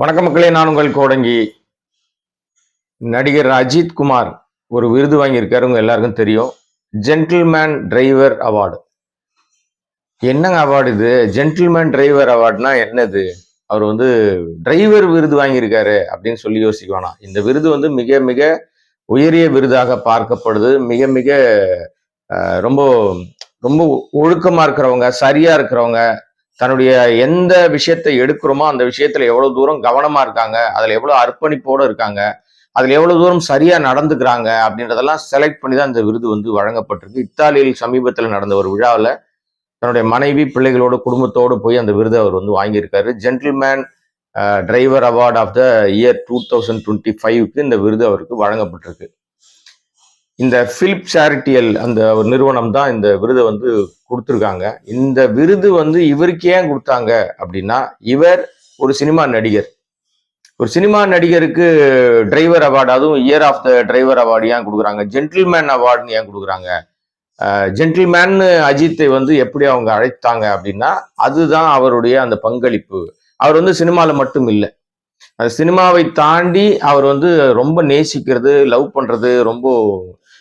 வணக்க மக்களே நான் உங்கள் கோடங்கி. நடிகர் அஜித் குமார் ஒரு விருது வாங்கியிருக்காரு உங்க எல்லாருக்கும் தெரியும். ஜென்டில்மேன் டிரைவர் அவார்டு என்னங்க அவார்டு இது? ஜென்டில்மேன் டிரைவர் அவார்டுனா என்னது? அவர் வந்து டிரைவர் விருது வாங்கியிருக்காரு அப்படின்னு சொல்லி யோசிக்க வேணாம் இந்த விருது வந்து மிக மிக உயரிய விருதாக பார்க்கப்படுது. மிக மிக ரொம்ப ரொம்ப ஒழுக்கமாக இருக்கிறவங்க சரியாக இருக்கிறவங்க தன்னுடைய எந்த விஷயத்தை எடுக்கிறோமோ அந்த விஷயத்துல எவ்வளவு தூரம் கவனமா இருக்காங்க அதுல எவ்வளவு அர்ப்பணிப்போட இருக்காங்க அதுல எவ்வளவு தூரம் சரியா நடந்துக்கிறாங்க அப்படின்றதெல்லாம் செலக்ட் பண்ணி தான் இந்த விருது வந்து வழங்கப்பட்டிருக்கு. இத்தாலியில் சமீபத்தில் நடந்த ஒரு விழாவில் தன்னுடைய மனைவி பிள்ளைகளோட குடும்பத்தோடு போய் அந்த விருதை அவர் வந்து வாங்கியிருக்காரு. Gentleman driver award of the year two thousand twenty ஃபைவ்க்கு இந்த விருது அவருக்கு வழங்கப்பட்டிருக்கு. இந்த பிலிப் சேரிட்டியல் அந்த ஒரு நிறுவனம் தான் இந்த விருதை வந்து கொடுத்துருக்காங்க. இந்த விருது வந்து இவருக்கு ஏன் கொடுத்தாங்க அப்படின்னா இவர் ஒரு சினிமா நடிகர். ஒரு சினிமா நடிகருக்கு டிரைவர் அவார்டு அதுவும் year of the driver award ஏன் கொடுக்குறாங்க? ஜென்டில்மேன் அவார்டுன்னு ஏன் கொடுக்குறாங்க? ஜென்டில்மேன் அஜித்தை வந்து எப்படி அவங்க அழைத்தாங்க அப்படின்னா அதுதான் அவருடைய அந்த பங்களிப்பு. அவர் வந்து சினிமாவில் மட்டும் இல்லை. சினிமாவை தாண்டி அவர் வந்து ரொம்ப நேசிக்கிறது லவ் பண்றது ரொம்ப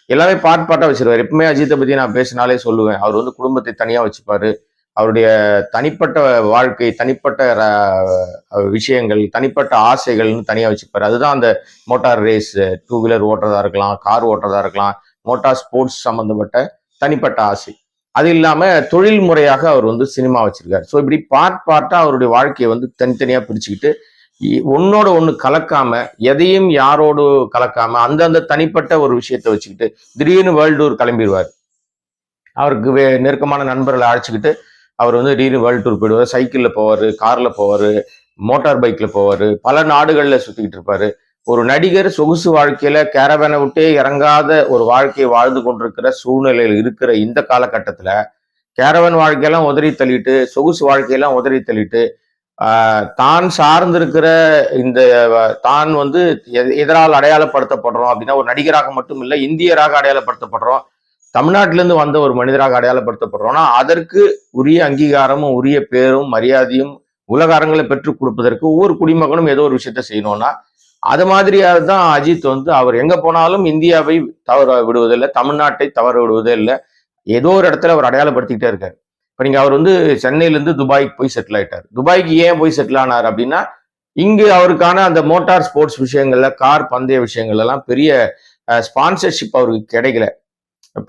எல்லாமே பார்ட் பார்ட்டாக வச்சிருவாரு. எப்பவுமே அஜித்தை பத்தி நான் பேசினாலே சொல்லுவேன். அவர் வந்து குடும்பத்தை தனியா வச்சுப்பாரு. அவருடைய தனிப்பட்ட வாழ்க்கை தனிப்பட்ட ர- விஷயங்கள் தனிப்பட்ட ஆசைகள்னு தனியா வச்சுப்பாரு. அதுதான் அந்த மோட்டார் ரேஸ் டூ வீலர் ஓட்டுறதா இருக்கலாம் கார் ஓட்டுறதா இருக்கலாம் மோட்டார் ஸ்போர்ட்ஸ் சம்பந்தப்பட்ட தனிப்பட்ட ஆசை. அது இல்லாம தொழில் முறையாக அவர் வந்து சினிமா வச்சிருக்காரு. ஸோ இப்படி பார்ட் பார்ட்டா அவருடைய வாழ்க்கையை வந்து தனித்தனியா பிரிச்சுக்கிட்டு ஒன்னோட ஒன்று கலக்காம எதையும் யாரோடு கலக்காம அந்தந்த தனிப்பட்ட ஒரு விஷயத்த வச்சுக்கிட்டு திடீர்னு வேர்ல்டு டூர் கிளம்பிடுவார். அவருக்கு வே- நெருக்கமான நண்பர்களை அழைச்சிக்கிட்டு அவர் வந்து திடீர்னு வேர்ல்டு டூர் போயிடுவார். சைக்கிளில் போவார் காரில் போவார் மோட்டார் பைக்கில் போவார் பல நாடுகளில் சுற்றிக்கிட்டு இருப்பார். ஒரு நடிகர் சொகுசு வாழ்க்கையில் கேரவேனை விட்டே இறங்காத ஒரு வாழ்க்கையை வாழ்ந்து கொண்டிருக்கிற சூழ்நிலையில் இருக்கிற இந்த காலகட்டத்தில் கேரவன் வாழ்க்கையெல்லாம் உதறி தள்ளிட்டு சொகுசு வாழ்க்கையெல்லாம் உதறி தள்ளிட்டு தான் சார்ந்திருக்கிற இந்த தான் வந்து எ- எதனால் அடையாளப்படுத்தப்படுறோம் அப்படின்னா ஒரு நடிகராக மட்டும் இல்லை இந்தியராக அடையாளப்படுத்தப்படுறோம். தமிழ்நாட்டிலிருந்து வந்த ஒரு மனிதராக அடையாளப்படுத்தப்படுறோம்னா அதற்கு உரிய அங்கீகாரமும் உரிய பேரும் மரியாதையும் உலக அரங்களை பெற்றுக் கொடுப்பதற்கு ஒவ்வொரு குடிமகனும் ஏதோ ஒரு விஷயத்த செய்யணும்னா அது மாதிரியாக தான் அஜித் வந்து அவர் எங்க போனாலும் இந்தியாவை தவற விடுவதில்லை தமிழ்நாட்டை தவற விடுவதே இல்லை ஏதோ ஒரு இடத்துல அவர் அடையாளப்படுத்திக்கிட்டே இருக்காரு. இப்போ நீங்கள் அவர் வந்து சென்னையிலேருந்து துபாய்க்கு போய் செட்டில் ஆயிட்டார். துபாய்க்கு ஏன் போய் செட்டில் ஆனார் அப்படின்னா இங்கு அவருக்கான அந்த மோட்டார் ஸ்போர்ட்ஸ் விஷயங்கள்ல கார் பந்தய விஷயங்கள் எல்லாம் பெரிய ஸ்பான்சர்ஷிப் அவருக்கு கிடைக்கல.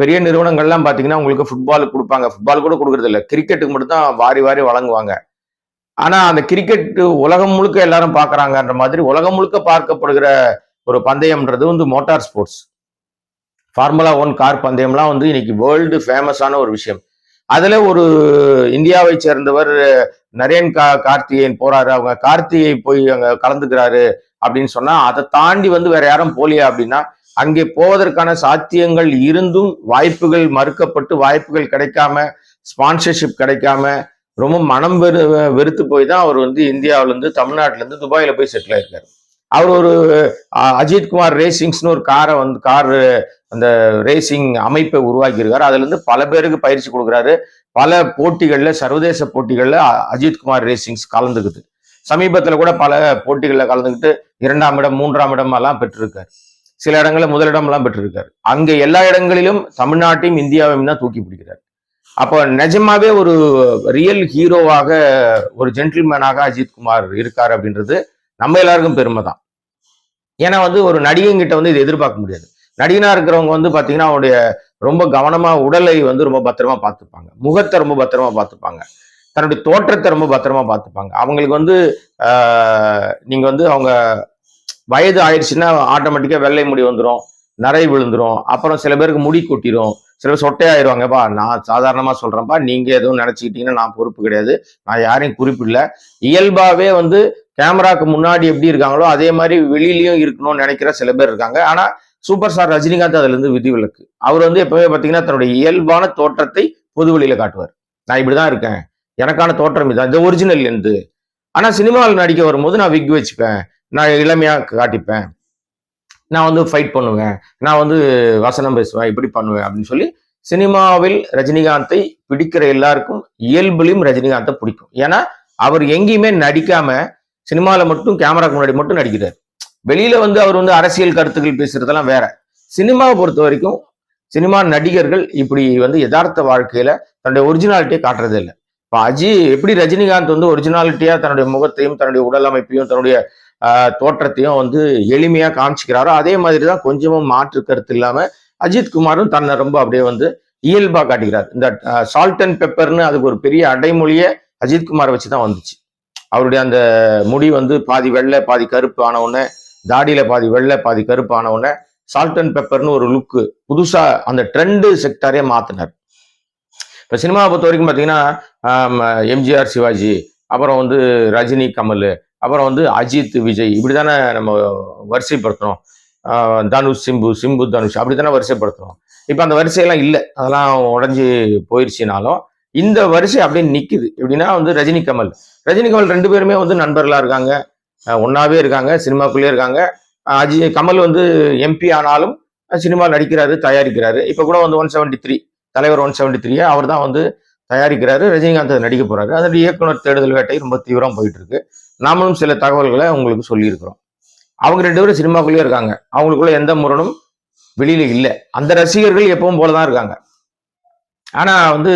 பெரிய நிறுவனங்கள்லாம் பார்த்தீங்கன்னா உங்களுக்கு ஃபுட்பாலுக்கு கொடுப்பாங்க. ஃபுட்பால் கூட கொடுக்குறதில்ல இல்லை. கிரிக்கெட்டுக்கு மட்டும் தான் வாரி வாரி வழங்குவாங்க. ஆனால் அந்த கிரிக்கெட்டு உலகம் முழுக்க எல்லாரும் பார்க்குறாங்கன்ற மாதிரி உலகம் முழுக்க பார்க்கப்படுகிற ஒரு பந்தயம்ன்றது வந்து motor sports formula one car பந்தயம்லாம் வந்து இன்னைக்கு வேர்ல்டு ஃபேமஸான ஒரு விஷயம். அதுல ஒரு இந்தியாவை சேர்ந்தவர் நரேன் கா கார்த்திகேயன் போறாரு. அவங்க கார்த்திகை போய் அங்க கலந்துக்கிறாரு அப்படின்னு சொன்னா அதை தாண்டி வந்து வேற யாரும் போலியா அப்படின்னா அங்கே போவதற்கான சாத்தியங்கள் இருந்தும் வாய்ப்புகள் மறுக்கப்பட்டு வாய்ப்புகள் கிடைக்காம ஸ்பான்சர்ஷிப் கிடைக்காம ரொம்ப மனம் வெறு வெறுத்து போய் தான் அவர் வந்து இந்தியாவிலேருந்து தமிழ்நாட்டிலேருந்து துபாயில் போய் செட்டில் ஆயிருக்காரு. அவர் ஒரு அஜித்குமார் அஜித் குமார் ரேசிங்ஸ்னு ஒரு காரை வந்து கார் அந்த ரேசிங் அமைப்பை உருவாக்கியிருக்காரு. அதுலேருந்து பல பேருக்கு பயிற்சி கொடுக்குறாரு. பல போட்டிகளில் சர்வதேச போட்டிகளில் அஜித்குமார் ரேசிங்ஸ் கலந்துக்குது. சமீபத்தில் கூட பல போட்டிகளில் கலந்துக்கிட்டு இரண்டாம் இடம் மூன்றாம் இடம் எல்லாம் பெற்றிருக்காரு. சில இடங்களில் முதலிடம் எல்லாம் பெற்றிருக்காரு. அங்கே எல்லா இடங்களிலும் தமிழ்நாட்டையும் இந்தியாவையும் தான் தூக்கி பிடிக்கிறார். அப்போ நிஜமாவே ஒரு ரியல் ஹீரோவாக ஒரு ஜென்டில்மேனாக அஜித்குமார் இருக்கார் அப்படின்றது நம்ம எல்லாருக்கும் பெருமை தான் ஏன்னா வந்து ஒரு நடிகைங்கிட்ட வந்து இதை எதிர்பார்க்க முடியாது. நடிகனா இருக்கிறவங்க வந்து பார்த்தீங்கன்னா அவருடைய ரொம்ப கவனமாக உடலை வந்து ரொம்ப பத்திரமா பார்த்துப்பாங்க. முகத்தை ரொம்ப பத்திரமா பார்த்துப்பாங்க. தன்னுடைய தோற்றத்தை ரொம்ப பத்திரமா பார்த்துப்பாங்க. அவங்களுக்கு வந்து நீங்கள் நீங்க வந்து அவங்க வயது ஆயிடுச்சுன்னா ஆட்டோமேட்டிக்கா வெள்ளை முடி வந்துடும் நரை விழுந்துரும். அப்புறம் சில பேருக்கு முடி கொட்டிடும் சில பேர் சொட்டையாயிருவாங்கப்பா நான் சாதாரணமாக சொல்கிறேன்ப்பா நீங்கள் எதுவும் நினச்சிக்கிட்டீங்கன்னா நான் பொறுப்பு கிடையாது. நான் யாரையும் குறிப்பிடல. இயல்பாகவே வந்து கேமராக்கு முன்னாடி எப்படி இருக்காங்களோ அதே மாதிரி வெளியிலையும் இருக்கணும்னு நினைக்கிற சில பேர் இருக்காங்க. ஆனால் சூப்பர் ஸ்டார் ரஜினிகாந்த் அதுலேருந்து விதிவிலக்கு அவர் வந்து எப்பவுமே பார்த்தீங்கன்னா தன்னுடைய இயல்பான தோற்றத்தை பொது வழியில் காட்டுவார். நான் இப்படி தான் இருக்கேன். எனக்கான தோற்றம் இதுதான். இந்த ஒரிஜினல் இருந்து ஆனால் சினிமாவில் நடிக்க வரும்போது நான் விக் வச்சுப்பேன். நான் இளமையாக காட்டிப்பேன். நான் வந்து ஃபைட் பண்ணுவேன். நான் வந்து வசனம் பேசுவேன். இப்படி பண்ணுவேன் அப்படின்னு சொல்லி சினிமாவில் ரஜினிகாந்தை பிடிக்கிற எல்லாருக்கும் இயல்புலையும் ரஜினிகாந்தை பிடிக்கும். ஏன்னா அவர் எங்கேயுமே நடிக்காம சினிமாவில் மட்டும் கேமராக்கு முன்னாடி மட்டும் நடிக்கிறார். வெளியில வந்து அவர் வந்து அரசியல் கருத்துக்கள் பேசுறதெல்லாம் வேற. சினிமாவை பொறுத்த வரைக்கும் சினிமா நடிகர்கள் இப்படி வந்து யதார்த்த வாழ்க்கையில தன்னுடைய ஒரிஜினாலிட்டியை காட்டுறது இல்லை. இப்போ அஜி எப்படி ரஜினிகாந்த் வந்து ஒரிஜினாலிட்டியா தன்னுடைய முகத்தையும் தன்னுடைய உடல் அமைப்பையும் தன்னுடைய தோற்றத்தையும் வந்து எளிமையா காமிச்சிக்கிறாரோ அதே மாதிரி தான் கொஞ்சமும் மாற்று கருத்து இல்லாம அஜித் குமாரும் தன்னை ரொம்ப அப்படியே வந்து இயல்பா காட்டுகிறார் இந்த சால்ட் அண்ட் பெப்பர்னு அதுக்கு ஒரு பெரிய அடைமொழியே அஜித் குமாரை வச்சு தான் வந்துச்சு. அவருடைய அந்த முடி வந்து பாதி வெள்ளை பாதி கருப்பு ஆன உடனே தாடியில் பாதி வெள்ளை பாதி கருப்பான உடனே சால்ட் அண்ட் பெப்பர்னு ஒரு லுக்கு புதுசாக அந்த ட்ரெண்டு செக்டாரே மாற்றினார் இப்போ சினிமாவை பொறுத்த வரைக்கும் பார்த்தீங்கன்னா எம்ஜிஆர் சிவாஜி அப்புறம் வந்து ரஜினி கமல் அப்புறம் வந்து அஜித் விஜய் இப்படி தானே நம்ம வரிசைப்படுத்தணும் தனுஷ் சிம்பு சிம்பு தனுஷ் அப்படி தானே வரிசைப்படுத்தணும் இப்போ அந்த வரிசையெல்லாம் இல்லை. அதெல்லாம் உடஞ்சி போயிடுச்சுனாலும் இந்த வரிசை அப்படியே நிற்கிது எப்படின்னா வந்து ரஜினி கமல். ரஜினி கமல் ரெண்டு பேருமே வந்து நண்பர்களாக இருக்காங்க. ஒன்றாவே இருக்காங்க சினிமாக்குள்ளேயே இருக்காங்க. அஜி கமல் வந்து எம்பி ஆனாலும் சினிமா நடிக்கிறாரு தயாரிக்கிறாரு. இப்போ கூட வந்து ஒன் செவன்டி த்ரீ தலைவர் ஒன் செவன்டி த்ரீ அவர் தான் வந்து தயாரிக்கிறாரு. ரஜினிகாந்த் அதை நடிக்க போறாரு அதோட இயக்குனர் தேடுதல் வேட்டை ரொம்ப தீவிரம் போயிட்டு இருக்கு நாமளும் சில தகவல்களை உங்களுக்கு சொல்லியிருக்கிறோம். அவங்க ரெண்டு பேரும் சினிமாக்குள்ளேயே இருக்காங்க. அவங்களுக்குள்ள எந்த முரணும் வெளியில இல்லை. அந்த ரசிகர்கள் எப்பவும் போலதான் இருக்காங்க. ஆனா வந்து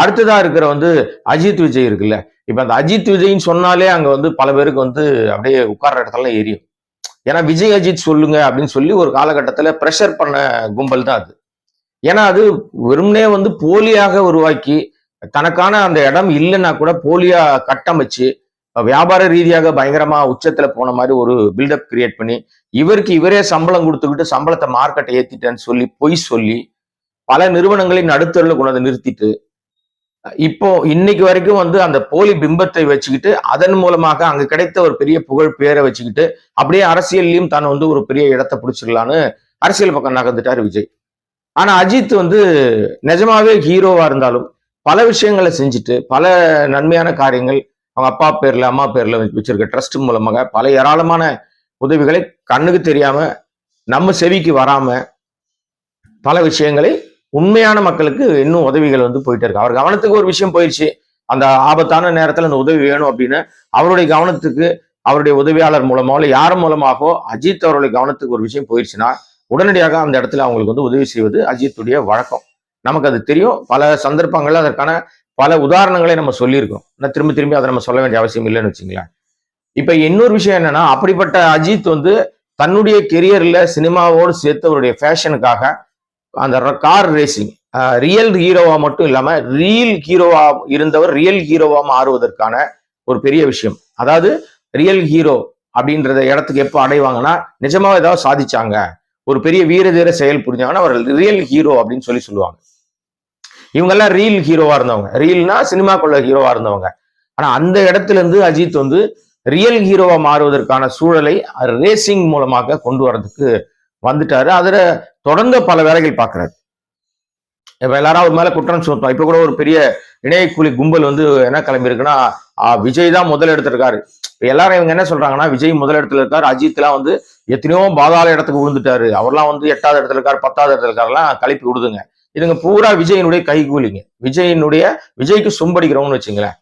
அடுத்ததா இருக்கிற வந்து அஜித் விஜய் இருக்குல்ல. இப்ப அந்த அஜித் விஜய்ன்னு சொன்னாலே அங்க வந்து பல பேருக்கு வந்து அப்படியே உட்கார்ற இடத்துல எரியும். ஏன்னா விஜய் அஜித் சொல்லுங்க அப்படின்னு சொல்லி ஒரு காலகட்டத்துல ப்ரெஷர் பண்ண கும்பல் தான் அது. ஏன்னா அது வெறும்னே வந்து போலியாக உருவாக்கி தனக்கான அந்த இடம் இல்லைன்னா கூட போலியா கட்டமைச்சு வியாபார ரீதியாக பயங்கரமா உச்சத்துல போன மாதிரி ஒரு பில்டப் கிரியேட் பண்ணி இவருக்கு இவரே சம்பளம் கொடுத்துக்கிட்டு சம்பளத்தை மார்க்கெட்டை ஏத்திட்டேன்னு சொல்லி பொய் சொல்லி பல நிறுவனங்களை நடுத்தரில் கொண்டு நிறுத்திட்டு இப்போ இன்னைக்கு வரைக்கும் வந்து அந்த போலி பிம்பத்தை வச்சுக்கிட்டு அதன் மூலமாக அங்க கிடைத்த ஒரு பெரிய புகழ் பேரை வச்சுக்கிட்டு அப்படியே அரசியல்லையும் தான் வந்து ஒரு பெரிய இடத்தை பிடிச்சிடலான்னு அரசியல் பக்கம் நகர்ந்துட்டாரு விஜய். ஆனா அஜித் வந்து நிஜமாவே ஹீரோவா இருந்தாலும் பல விஷயங்களை செஞ்சுட்டு பல நன்மையான காரியங்கள் அவங்க அப்பா பேர்ல அம்மா பேர்ல வச்சிருக்க ட்ரஸ்ட் மூலமாக பல ஏராளமான உதவிகளை கண்ணுக்கு தெரியாம நம்ம செவிக்கு வராம பல விஷயங்களை உண்மையான மக்களுக்கு இன்னும் உதவிகள் வந்து போயிட்டே இருக்கு. அவர் கவனத்துக்கு ஒரு விஷயம் போயிடுச்சு அந்த ஆபத்தான நேரத்தில் அந்த உதவி வேணும் அப்படின்னு அவருடைய கவனத்துக்கு அவருடைய உதவியாளர் மூலமோ இல்லை யார் மூலமாகவோ அஜித் அவருடைய கவனத்துக்கு ஒரு விஷயம் போயிடுச்சுன்னா உடனடியாக அந்த இடத்துல அவங்களுக்கு வந்து உதவி செய்வது அஜித்துடைய வழக்கம். நமக்கு அது தெரியும். பல சந்தர்ப்பங்கள்ல அதற்கான பல உதாரணங்களை நம்ம சொல்லியிருக்கோம் நான் திரும்ப திரும்பி அதை நம்ம சொல்ல வேண்டிய அவசியம் இல்லைன்னு வச்சுங்களேன் இப்போ இன்னொரு விஷயம் என்னன்னா அப்படிப்பட்ட அஜித் வந்து தன்னுடைய கெரியர்ல சினிமாவோடு சேர்த்து அவருடைய ஃபேஷனுக்காக அந்த கார் ரேசிங் ரியல் ஹீரோவா மட்டும் இல்லாம ரியல் ஹீரோவா இருந்தவர் ரியல் ஹீரோவா மாறுவதற்கான ஒரு பெரிய விஷயம். அதாவது ரியல் ஹீரோ அப்படின்றத இடத்துக்கு எப்போ அடைவாங்கன்னா நிஜமாவே ஏதாவது சாதிச்சாங்க. ஒரு பெரிய வீர தீர செயல் புரிஞ்சாங்கன்னா அவர் ரியல் ஹீரோ அப்படின்னு சொல்லி சொல்லுவாங்க. இவங்கெல்லாம் ரீல் ஹீரோவா இருந்தவங்க. ரீல்னா சினிமாக்குள்ள ஹீரோவா இருந்தவங்க. ஆனா அந்த இடத்துல இருந்து அஜித் வந்து ரியல் ஹீரோவா மாறுவதற்கான சூழலை ரேசிங் மூலமாக கொண்டு வரதுக்கு வந்துட்டாரு. அதுல தொடர்ந்து பல வேலைகள் பார்க்கறாரு. இப்ப எல்லாரும் அவர் மேல குற்றம் சுமத்தோம் இப்ப கூட ஒரு பெரிய இணையக்கூலி கும்பல் வந்து என்ன கிளம்பியிருக்குன்னா விஜய் தான் முதல் எடுத்திருக்காரு. எல்லாரும் இவங்க என்ன சொல்றாங்கன்னா விஜய் முதல் இடத்துல இருக்காரு. அஜித்லாம் வந்து எத்தனையோ பாதாள இடத்துக்கு விழுந்துட்டாரு. அவர்லாம் வந்து எட்டாவது இடத்துல இருக்காரு பத்தாவது இடத்துல இருக்காருலாம் கழிப்பி விடுதுங்க. இதுங்க பூரா விஜயனுடைய கைகூலிங்க. விஜயனுடைய விஜய்க்கு சும்படிக்கிறவங்கன்னு வச்சுங்களேன்.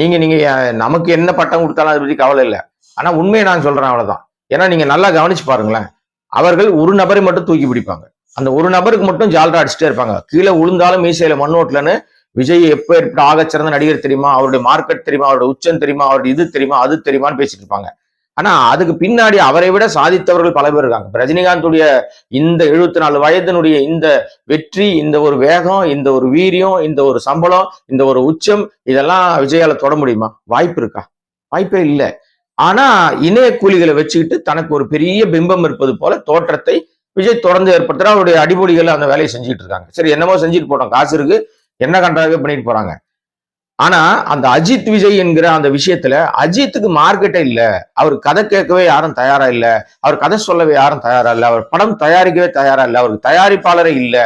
நீங்க நீங்க நமக்கு என்ன பட்டம் கொடுத்தாலும் அதை பத்தி கவலை இல்லை. ஆனா உண்மையை நான் சொல்றேன் அவ்வளவுதான். ஏன்னா நீங்க நல்லா கவனிச்சு பாருங்களேன். அவர்கள் ஒரு நபரை மட்டும் தூக்கி பிடிப்பாங்க. அந்த ஒரு நபருக்கு மட்டும் ஜால்ரா அடிச்சுட்டே இருப்பாங்க. கீழே விழுந்தாலும் மீசையில மண்ணோட்டலன்னு விஜய் எப்ப ஏற்பட்ட ஆகச்சிறந்த நடிகர் தெரியுமா? அவருடைய மார்க்கெட் தெரியுமா? அவருடைய உச்சம் தெரியுமா? அவருடைய இது தெரியுமா? அது தெரியுமான்னு பேசிட்டு இருப்பாங்க. ஆனா அதுக்கு பின்னாடி அவரை விட சாதித்தவர்கள் பல பேர் இருக்காங்க. ரஜினிகாந்துடைய இந்த எழுபத்தி நாலு வயதினுடைய இந்த வெற்றி இந்த ஒரு வேகம் இந்த ஒரு வீரியம் இந்த ஒரு சம்பளம் இந்த ஒரு உச்சம் இதெல்லாம் விஜயால தொட முடியுமா? வாய்ப்பு இருக்கா? வாய்ப்பே இல்லை. ஆனா இணைய கூலிகளை வச்சுக்கிட்டு தனக்கு ஒரு பெரிய பிம்பம் இருப்பது போல தோற்றத்தை விஜய் தொடர்ந்து ஏற்படுத்துறா அவருடைய அடிபொடிகள் அந்த வேலையை செஞ்சுட்டு இருக்காங்க. சரி என்னமோ செஞ்சுட்டு போட்டோம் காசு இருக்கு. என்ன கண்டாவே பண்ணிட்டு போறாங்க. ஆனா அந்த அஜித் விஜய் என்கிற அந்த விஷயத்துல அஜித்துக்கு மார்க்கெட்டே இல்லை. அவர் கதை கேட்கவே யாரும் தயாரா இல்லை. அவர் கதை சொல்லவே யாரும் தயாரா இல்லை. அவர் படம் தயாரிக்கவே தயாரா இல்லை. அவருக்கு தயாரிப்பாளரே இல்லை.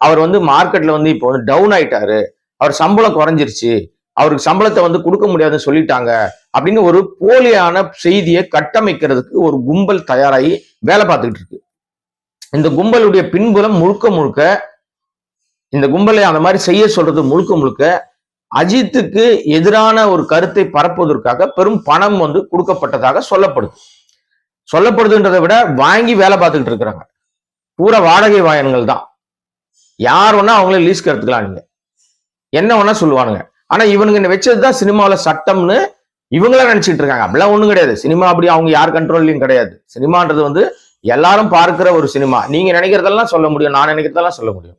அவர் வந்து மார்க்கெட்ல வந்து இப்போ வந்து டவுன் ஆயிட்டாரு. அவர் சம்பளம் குறைஞ்சிருச்சு. அவருக்கு சம்பளத்தை வந்து கொடுக்க முடியாதுன்னு சொல்லிட்டாங்க அப்படின்னு ஒரு போலியான செய்தியை கட்டமைக்கிறதுக்கு ஒரு கும்பல் தயாராகி வேலை பார்த்துக்கிட்டு இருக்கு. இந்த கும்பலுடைய பின்புலம் முழுக்க முழுக்க இந்த கும்பலை அந்த மாதிரி செய்ய சொல்றது முழுக்க முழுக்க அஜித்துக்கு எதிரான ஒரு கருத்தை பரப்புவதற்காக பெரும் பணம் வந்து கொடுக்கப்பட்டதாக சொல்லப்படுது. சொல்லப்படுதுன்றதை விட வாங்கி வேலை பார்த்துக்கிட்டு இருக்கிறாங்க. பூரா வாடகை வாயன்கள் தான். யார் வேணா அவங்கள லீஸ்க்கு எடுத்துக்கலாம் நீங்க. என்ன வேணா சொல்லுவானுங்க. ஆனா இவனுங்க வச்சதுதான் சினிமாவில சட்டம்னு இவங்களா நினைச்சிட்டு இருக்காங்க. அப்படிலாம் ஒண்ணும் கிடையாது. சினிமா அப்படி அவங்க யார் கண்ட்ரோல்லையும் கிடையாது. சினிமான்றது வந்து எல்லாரும் பார்க்கிற ஒரு சினிமா. நீங்க நினைக்கிறதெல்லாம் சொல்ல முடியும். நான் நினைக்கிறதெல்லாம் சொல்ல முடியும்.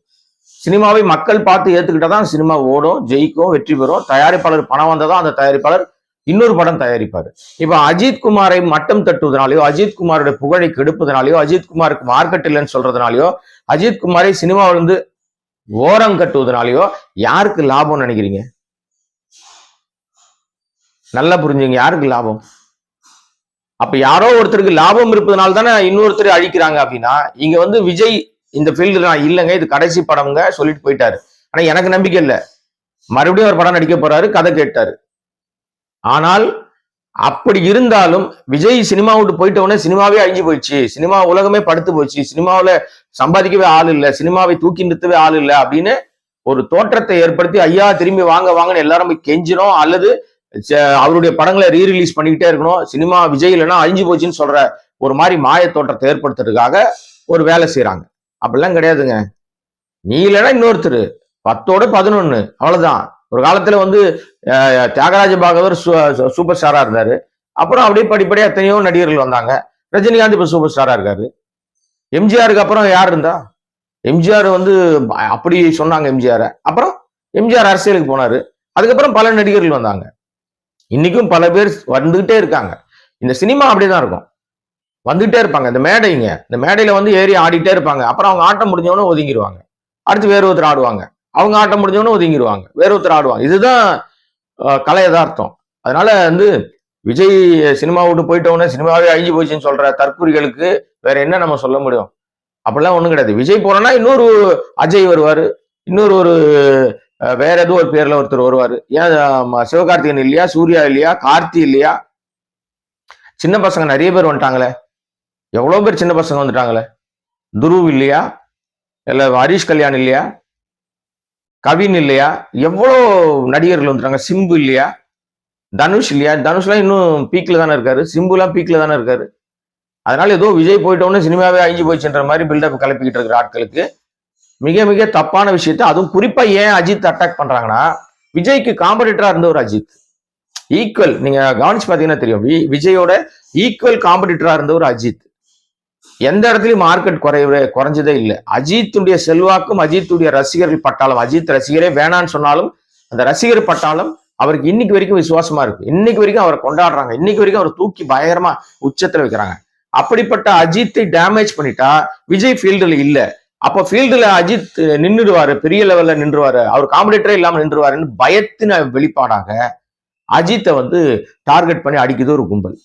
சினிமாவை மக்கள் பார்த்து ஏத்துக்கிட்டா தான் சினிமா ஓடும் ஜெயிக்கும் வெற்றி பெறும். தயாரிப்பாளர் பணம் வந்ததான் அந்த தயாரிப்பாளர் இன்னொரு படம் தயாரிப்பாரு. இப்ப அஜித் குமாரை மட்டம் தட்டுவதனாலயோ அஜித் புகழை கெடுப்பதனாலயோ அஜித் குமாருக்கு மார்க்கெட் இல்லைன்னு சொல்றதுனாலயோ அஜித் குமாரை சினிமாவிலிருந்து ஓரம் கட்டுவதனாலயோ யாருக்கு லாபம் நினைக்கிறீங்க? நல்லா புரிஞ்சுங்க யாருக்கு லாபம்? அப்ப யாரோ ஒருத்தருக்கு லாபம் இருப்பதனால தானே இன்னொருத்தர் அழிக்கிறாங்க அப்படின்னா இங்க வந்து விஜய் இந்த ஃபீல்டு நான் இல்லைங்க இது கடைசி படம்ங்க சொல்லிட்டு போயிட்டாரு. ஆனா எனக்கு நம்பிக்கை இல்லை. மறுபடியும் ஒரு படம் நடிக்க போறாரு கதை கேட்டாரு. ஆனால் அப்படி இருந்தாலும் விஜய் சினிமா விட்டு போயிட்ட உடனே சினிமாவே அழிஞ்சு போயிடுச்சு. சினிமா உலகமே படுத்து போச்சு. சினிமாவுல சம்பாதிக்கவே ஆள் இல்லை. சினிமாவை தூக்கி நிறுத்தவே ஆள் இல்லை அப்படின்னு ஒரு தோற்றத்தை ஏற்படுத்தி ஐயா திரும்பி வாங்க வாங்கன்னு எல்லாரும் போய் கெஞ்சினோம் அல்லது அவருடைய படங்களை ரீ ரிலீஸ் பண்ணிக்கிட்டே இருக்கணும். சினிமா விஜய் இல்லைன்னா அழிஞ்சு போச்சுன்னு சொல்ற ஒரு மாதிரி மாய தோற்றத்தை ஏற்படுத்துறதுக்காக ஒரு வேலை செய்யறாங்க அப்படிலாம் கிடையாதுங்க. நீ இல்லைன்னா இன்னொருத்தர். பத்தோட பதினொன்னு. அவ்வளவுதான். ஒரு காலத்துல வந்து தியாகராஜ பாகவர் சூப்பர் ஸ்டாரா இருந்தாரு. அப்புறம் அப்படியே படிப்படியா எத்தனையோ நடிகர்கள் வந்தாங்க. ரஜினிகாந்த் இப்ப சூப்பர் ஸ்டாரா இருக்காரு. எம்ஜிஆருக்கு அப்புறம் யார் இருந்தா? எம்ஜிஆர் வந்து அப்படி சொன்னாங்க எம்ஜிஆரை. அப்புறம் எம்ஜிஆர் அரசியலுக்கு போனாரு. அதுக்கப்புறம் பல நடிகர்கள் வந்தாங்க. இன்னைக்கும் பல பேர் வந்துகிட்டே இருக்காங்க. இந்த சினிமா அப்படிதான் இருக்கும். வந்துகிட்டே இருப்பாங்க. இந்த மேடைங்க இந்த மேடையில வந்து ஏறி ஆடிட்டே இருப்பாங்க. அப்புறம் அவங்க ஆட்டம் முடிஞ்சவொன்னே ஒதுங்கிடுவாங்க அடுத்து வேறு ஒருத்தர் ஆடுவாங்க. அவங்க ஆட்டம் முடிஞ்சவொன்னே ஒதுங்கிடுவாங்க வேற ஒருத்தர் ஆடுவாங்க. இதுதான் கலை யதார்த்தம். அதனால வந்து விஜய் சினிமா விட்டு போயிட்ட சினிமாவே அழிஞ்சு போச்சுன்னு சொல்ற தற்கூரிகளுக்கு வேற என்ன நம்ம சொல்ல முடியும்? அப்படிலாம் ஒன்றும் கிடையாது. விஜய் போனோன்னா இன்னொரு அஜய் வருவார். இன்னொரு ஒரு வேற ஏதோ ஒரு பேர்ல ஒருத்தர் வருவார். ஏன் சிவகார்த்திகன் சிவகார்த்திகேயன் இல்லையா சூர்யா இல்லையா கார்த்தி இல்லையா? சின்ன பசங்க நிறைய பேர் வந்துட்டாங்களே. எவ்வளோ பேர் சின்ன பசங்க வந்துட்டாங்களே? துருவ் இல்லையா? இல்லை ஹரிஷ் கல்யாண் இல்லையா? கவின் இல்லையா? எவ்வளோ நடிகர்கள் வந்துட்டாங்க. சிம்பு இல்லையா? தனுஷ் இல்லையா? தனுஷ்லாம் இன்னும் பீக்கில் தானே இருக்காரு. சிம்புலாம் பீக்கில் தானே இருக்காரு. அதனால ஏதோ விஜய் போயிட்ட சினிமாவே அழிஞ்சு போச்சுன்ற மாதிரி பில்டப் கிளப்பிக்கிட்டு இருக்கிற ஆட்களுக்கு மிக மிக தப்பான விஷயத்தை அதுவும் குறிப்பா ஏன் அஜித் அட்டாக் பண்றாங்கன்னா விஜய்க்கு காம்படிட்டரா இருந்த ஒரு அஜித். ஈக்குவல் நீங்க கவனிச்சு பாத்தீங்கன்னா தெரியும். வி- விஜயோட ஈக்குவல் காம்படிட்டரா இருந்த ஒரு அஜித். எந்த இடத்துலயும் மார்க்கெட் குறையவே குறைஞ்சதே இல்லை. அஜித்துடைய செல்வாக்கும் அஜித்துடைய ரசிகர்கள் பட்டாளம் அஜித் ரசிகரே வேணான்னு சொன்னாலும் அந்த ரசிகர் பட்டாளம் அவருக்கு இன்னைக்கு வரைக்கும் விசுவாசமா இருக்கு. இன்னைக்கு வரைக்கும் அவரை கொண்டாடுறாங்க. இன்னைக்கு வரைக்கும் அவரை தூக்கி பயங்கரமா உச்சத்துல வைக்கிறாங்க. அப்படிப்பட்ட அஜித்தை டேமேஜ் பண்ணிட்டா விஜய் ஃபீல்டுல இல்லை. அப்ப ஃபீல்டுல அஜித் நின்றுடுவாரு பெரிய லெவல்ல நின்றுவாரு. அவர் காம்படேட்டரே இல்லாம நின்றுவாருன்னு பயத்தின வெளிப்பாடாக அஜித்தை வந்து டார்கெட் பண்ணி அடிக்குது ஒரு கும்பல்.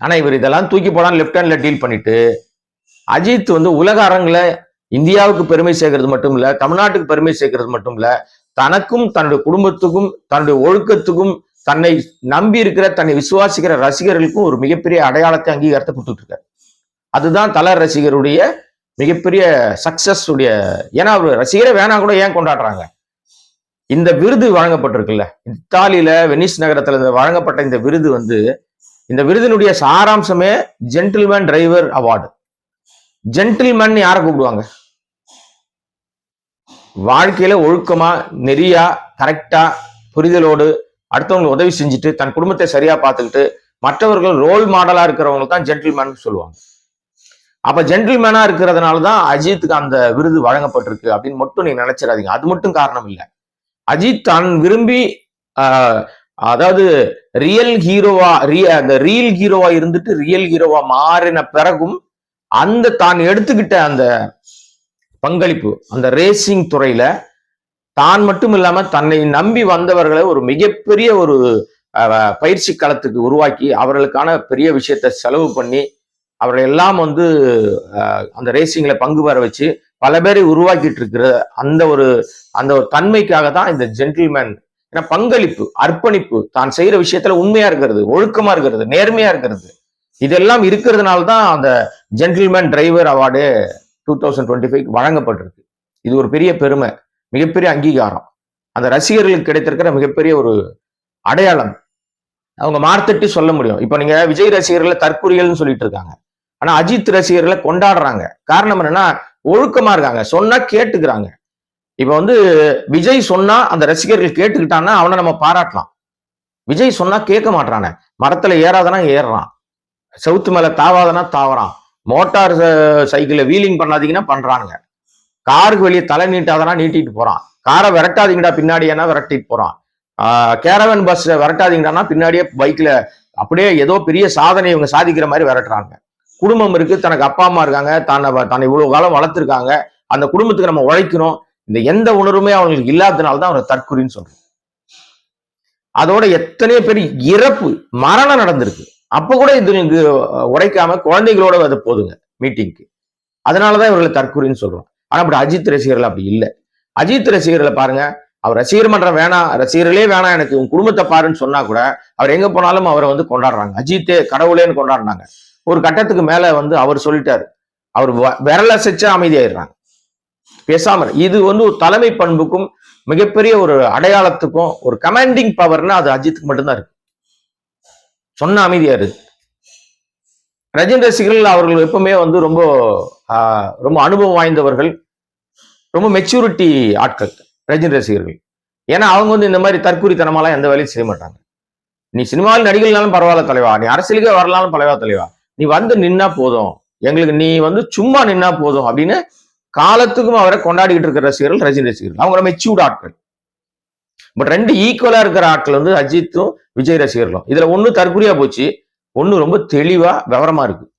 ஆனா இவர் இதெல்லாம் தூக்கி போடான்னு லெஃப்ட் ஹேண்ட்ல டீல் பண்ணிட்டு அஜித் வந்து உலக அரங்குல இந்தியாவுக்கு பெருமை சேர்க்கறது மட்டும் இல்ல தமிழ்நாட்டுக்கு பெருமை சேர்க்கறது மட்டும் இல்ல தனக்கும் தன்னுடைய குடும்பத்துக்கும் தன்னுடைய ஒழுக்கத்துக்கும் தன்னை நம்பி இருக்கிற தன்னை விசுவாசிக்கிற ரசிகர்களுக்கும் ஒரு மிகப்பெரிய அடையாளத்தை அங்கீகாரத்தை கொடுத்துட்டு இருக்காரு. அதுதான் தல ரசிகருடைய மிகப்பெரிய சக்சஸ் உடைய ஏன்னா அவர் ரசிகரை வேணா கூட ஏன் கொண்டாடுறாங்க? இந்த விருது வழங்கப்பட்டிருக்குல்ல. இத்தாலியில வெனிஸ் நகரத்துல வழங்கப்பட்ட இந்த விருது வந்து இந்த விருதினுடைய சாராம்சமே ஜென்டில்மேன் டிரைவர் அவார்டு ஜென்டில்மேன் யாரை கூப்பிடுவாங்க? வாழ்க்கையில ஒழுக்கமா நெறியா கரெக்டா புரிதலோடு அடுத்தவங்களுக்கு உதவி செஞ்சுட்டு தன் குடும்பத்தை சரியா பார்த்துக்கிட்டு மற்றவர்கள் ரோல் மாடலா இருக்கிறவங்க தான் ஜென்டில்மேன் சொல்லுவாங்க. அப்ப ஜென்டில்மேனா இருக்கிறதுனால தான் அஜித்துக்கு அந்த விருது வழங்கப்பட்டிருக்கு அப்படின்னு மட்டும் நீங்க நினைச்சிடாதீங்க. அது மட்டும் காரணம் இல்லை. அஜித் தான் விரும்பி ஆஹ், அதாவது ரியல் ஹீரோவா அந்த ரியல் ஹீரோவா இருந்துட்டு ரியல் ஹீரோவா மாறின பிறகும் அந்த தான் எடுத்துக்கிட்ட அந்த பங்களிப்பு அந்த ரேசிங் துறையில தான் மட்டும் இல்லாம தன்னை நம்பி வந்தவர்களை ஒரு மிகப்பெரிய ஒரு பயிற்சி களத்துக்கு உருவாக்கி அவர்களுக்கான பெரிய விஷயத்த செலவு பண்ணி அவரை எல்லாம் வந்து அந்த ரேசிங்ல பங்கு பெற வச்சு பல பேரை உருவாக்கிட்டு இருக்கிற அந்த ஒரு அந்த ஒரு தன்மைக்காக தான் இந்த ஜென்டில்மேன் ஏன்னா பங்களிப்பு அர்ப்பணிப்பு தான் செய்யற விஷயத்துல உண்மையா இருக்கிறது ஒழுக்கமா இருக்கிறது நேர்மையா இருக்கிறது. இதெல்லாம் இருக்கிறதுனால தான் அந்த gentleman driver award two thousand twenty five வழங்கப்பட்டிருக்கு. இது ஒரு பெரிய பெருமை மிகப்பெரிய அங்கீகாரம். அந்த ரசிகர்களுக்கு கிடைத்திருக்கிற மிகப்பெரிய ஒரு அடையாளம். அவங்க மார்த்தட்டி சொல்ல முடியும். இப்போ நீங்க விஜய் ரசிகர்களை தற்குறிகள்னு சொல்லிட்டு இருக்காங்க. ஆனா அஜித் ரசிகர்களை கொண்டாடுறாங்க. காரணம் என்னன்னா ஒழுக்கமா இருக்காங்க. சொன்னா கேட்டுக்கிறாங்க. இப்ப வந்து விஜய் சொன்னா அந்த ரசிகர்கள் கேட்டுக்கிட்டான்னா அவனை நம்ம பாராட்டலாம். விஜய் சொன்னா கேட்க மாட்டானே மரத்துல ஏறாதனா ஏறுறான். செவுத்து மேல தாவாதனா தாவறான். மோட்டார் சைக்கிள்ல வீலிங் பண்ணாதீங்கன்னா பண்றாங்க காருக்கு வெளியே தலை நீட்டாதனா நீட்டிட்டு போறான். காரை விரட்டாதீங்கடா பின்னாடி விரட்டிட்டு போறான். கேரவன் பஸ் விரட்டாதீங்கடான்னா பின்னாடியே பைக்ல அப்படியே ஏதோ பெரிய சாதனை இவங்க சாதிக்கிற மாதிரி விரட்டுறாங்க. குடும்பம் இருக்கு தனக்கு அப்பா அம்மா இருக்காங்க தன்னை தன்னை இவ்வளவு காலம் வளர்த்துருக்காங்க அந்த குடும்பத்துக்கு நம்ம உழைக்கணும் இந்த எந்த உணர்வுமே அவங்களுக்கு இல்லாததுனால தான் அவரை தற்குறின்னு சொல்றோம். அதோட எத்தனையோ பேர் இறப்பு மரணம் நடந்திருக்கு. அப்ப கூட இது உடைக்காம குழந்தைகளோட அது போதுங்க மீட்டிங்க்கு அதனாலதான் இவர்களை தற்கொலைன்னு சொல்றோம். ஆனா அப்படி அஜித் ரசிகர்கள் அப்படி இல்லை. அஜித் ரசிகர்களை பாருங்க அவர் ரசிகர் மன்றம் வேணாம் ரசிகர்களே வேணாம் எனக்கு உன் குடும்பத்தை பாருன்னு சொன்னா கூட அவர் எங்க போனாலும் அவரை வந்து கொண்டாடுறாங்க. அஜித்தே கடவுளேன்னு கொண்டாடுறாங்க ஒரு கட்டத்துக்கு மேல வந்து அவர் சொல்லிட்டாரு. அவர் விரல செச்சு அமைதியாயிடுறாங்க. பேசாம இது வந்து ஒரு தலைமை பண்புக்கும் மிகப்பெரிய ஒரு அடையாளத்துக்கும் ஒரு கமாண்டிங் பவர்னா அது அஜித்துக்கு மட்டும்தான் இருக்கு. சொன்ன அமைதியா இருக்கு ரஜினி ரசிகர்கள் அவர்கள் எப்பவுமே வந்து ரொம்ப ரொம்ப அனுபவம் வாய்ந்தவர்கள். ரொம்ப மெச்சூரிட்டி ஆட்கள். ரஜினி ரசிகர்கள். ஏன்னா அவங்க வந்து இந்த மாதிரி தற்கூரித்தனமாலாம் எந்த வேலையும் செய்ய மாட்டாங்க. நீ சினிமாவில் நடிகள்னாலும் பரவாயில்ல தலைவா. நீ அரசியலுக்கே வரலாலும் பரவாயில்ல தலைவா. நீ வந்து நின்னா போதும். எங்களுக்கு நீ வந்து சும்மா நின்னா போதும் அப்படின்னு காலத்துக்கும் அவரை கொண்டாடிக்கிட்டு இருக்கிற ரசிகர்கள் ரஜினி ரசிகர்கள். அவங்க மெச்சூர்ட் ஆட்கள். பட் ரெண்டு ஈக்குவலா இருக்கிற ஆட்கள் வந்து அஜித்தும் விஜய் ரசிகர்களும். இதுல ஒண்ணு தற்கொலையா போச்சு ஒண்ணு ரொம்ப தெளிவா விவரமா இருக்கு.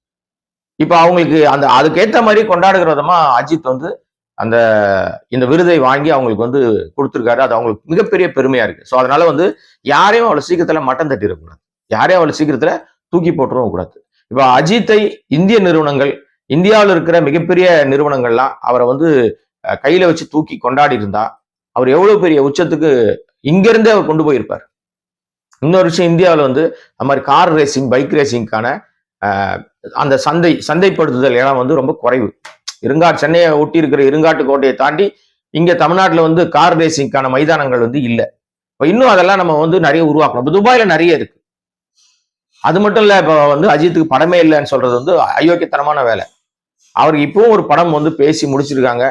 இப்ப அவங்களுக்கு அந்த அதுக்கேத்த மாதிரி கொண்டாடுகிற விதமா அஜித் வந்து அந்த இந்த விருதை வாங்கி அவங்களுக்கு வந்து கொடுத்துருக்காரு. அது அவங்களுக்கு மிகப்பெரிய பெருமையா இருக்கு. ஸோ அதனால வந்து யாரையும் அவ்வளவு சீக்கிரத்துல மட்டம் தட்டிடக்கூடாது. யாரையும் அவ்வளவு சீக்கிரத்துல தூக்கி போட்டுறவும் கூடாது. இப்போ அஜித்தை இந்திய நிறுவனங்கள் இந்தியாவில் இருக்கிற மிகப்பெரிய நிறுவனங்கள்லாம் அவரை வந்து கையில வச்சு தூக்கி கொண்டாடி இருந்தா அவர் எவ்வளவு பெரிய உச்சத்துக்கு இங்கிருந்தே அவர் கொண்டு போயிருப்பார். இன்னொரு விஷயம் இந்தியாவில் வந்து அந்த மாதிரி கார் ரேசிங் பைக் ரேசிங்க்கான அந்த சந்தை சந்தைப்படுத்துதல் இடம் வந்து ரொம்ப குறைவு. இருங்காட் சென்னையை ஒட்டி இருக்கிற இருங்காட்டு கோட்டையை தாண்டி இங்க தமிழ்நாட்டில் வந்து கார் ரேசிங்க்கான மைதானங்கள் வந்து இல்லை. இப்போ இன்னும் அதெல்லாம் நம்ம வந்து நிறைய உருவாக்கணும். இப்போ துபாயில நிறைய இருக்கு. அது மட்டும் இல்ல இப்போ வந்து அஜித்துக்கு படமே இல்லைன்னு சொல்றது வந்து அயோக்கியத்தனமான வேலை. அவருக்கு இப்பவும் ஒரு படம் வந்து பேசி முடிச்சிருக்காங்க.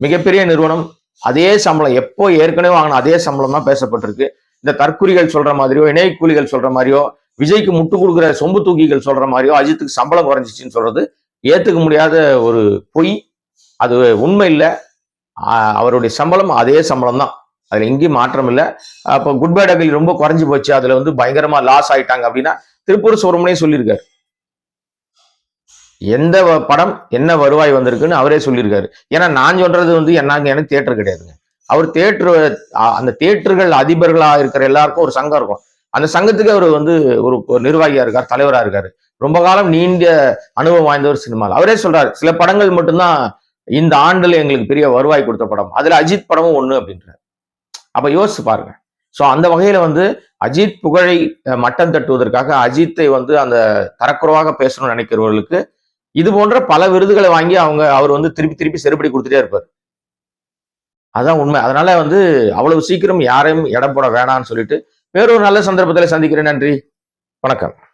மிகப்பெரிய நிறுவனம். அதே சம்பளம் எப்போ ஏற்கனவே வாங்கின அதே சம்பளம் தான் பேசப்பட்டிருக்கு. இந்த தற்குறிகள் சொல்ற மாதிரியோ இணை கூலிகள் சொல்ற மாதிரியோ விஜய்க்கு முட்டு கொடுக்குற சொம்பு தூக்கிகள் சொல்ற மாதிரியோ அஜித்துக்கு சம்பளம் குறைஞ்சிச்சின்னு சொல்றது ஏத்துக்க முடியாத ஒரு பொய் அது உண்மை இல்லை. அவருடைய சம்பளம் அதே சம்பளம் தான். அதுல எங்கேயும் மாற்றம் இல்லை. அப்போ குட் பை டபிள் ரொம்ப குறைஞ்சி போச்சு. அதுல வந்து பயங்கரமா லாஸ் ஆயிட்டாங்க அப்படின்னா திருப்பூர் சுவரமனே சொல்லியிருக்காரு. எந்த படம் என்ன வருவாய் வந்திருக்குன்னு அவரே சொல்லியிருக்காரு. ஏன்னா நான் சொல்றது வந்து என்னங்க எனக்கு தேட்டர் கிடையாதுங்க. அவர் தேட்டர் அந்த தேட்டர்கள் அதிபர்களா இருக்கிற எல்லாருக்கும் ஒரு சங்கம் இருக்கும். அந்த சங்கத்துக்கு அவர் வந்து ஒரு நிர்வாகியா இருக்கார் தலைவரா இருக்காரு. ரொம்ப காலம் நீண்ட அனுபவம் வாய்ந்த ஒரு சினிமாவில் அவரே சொல்றாரு சில படங்கள் மட்டும்தான் இந்த ஆண்டுல எங்களுக்கு பெரிய வருவாய் கொடுத்த படம். அதுல அஜித் படமும் ஒண்ணு அப்படின்றார். அப்ப யோசிச்சு பாருங்க. ஸோ அந்த வகையில வந்து அஜித் புகழை மட்டம் தட்டுவதற்காக அஜித்தை வந்து அந்த தரக்குறவாக பேசணும்னு நினைக்கிறவர்களுக்கு இது போன்ற பல விருதுகளை வாங்கி அவங்க அவர் வந்து திருப்பி திருப்பி செருப்படி கொடுத்துட்டே இருப்பார். அதான் உண்மை. அதனால வந்து அவ்வளவு சீக்கிரம் யாரையும் இடம் போட வேணாம்னு சொல்லிட்டு வேறொரு நல்ல சந்தர்ப்பத்தில் சந்திக்கிறேன். நன்றி. வணக்கம்.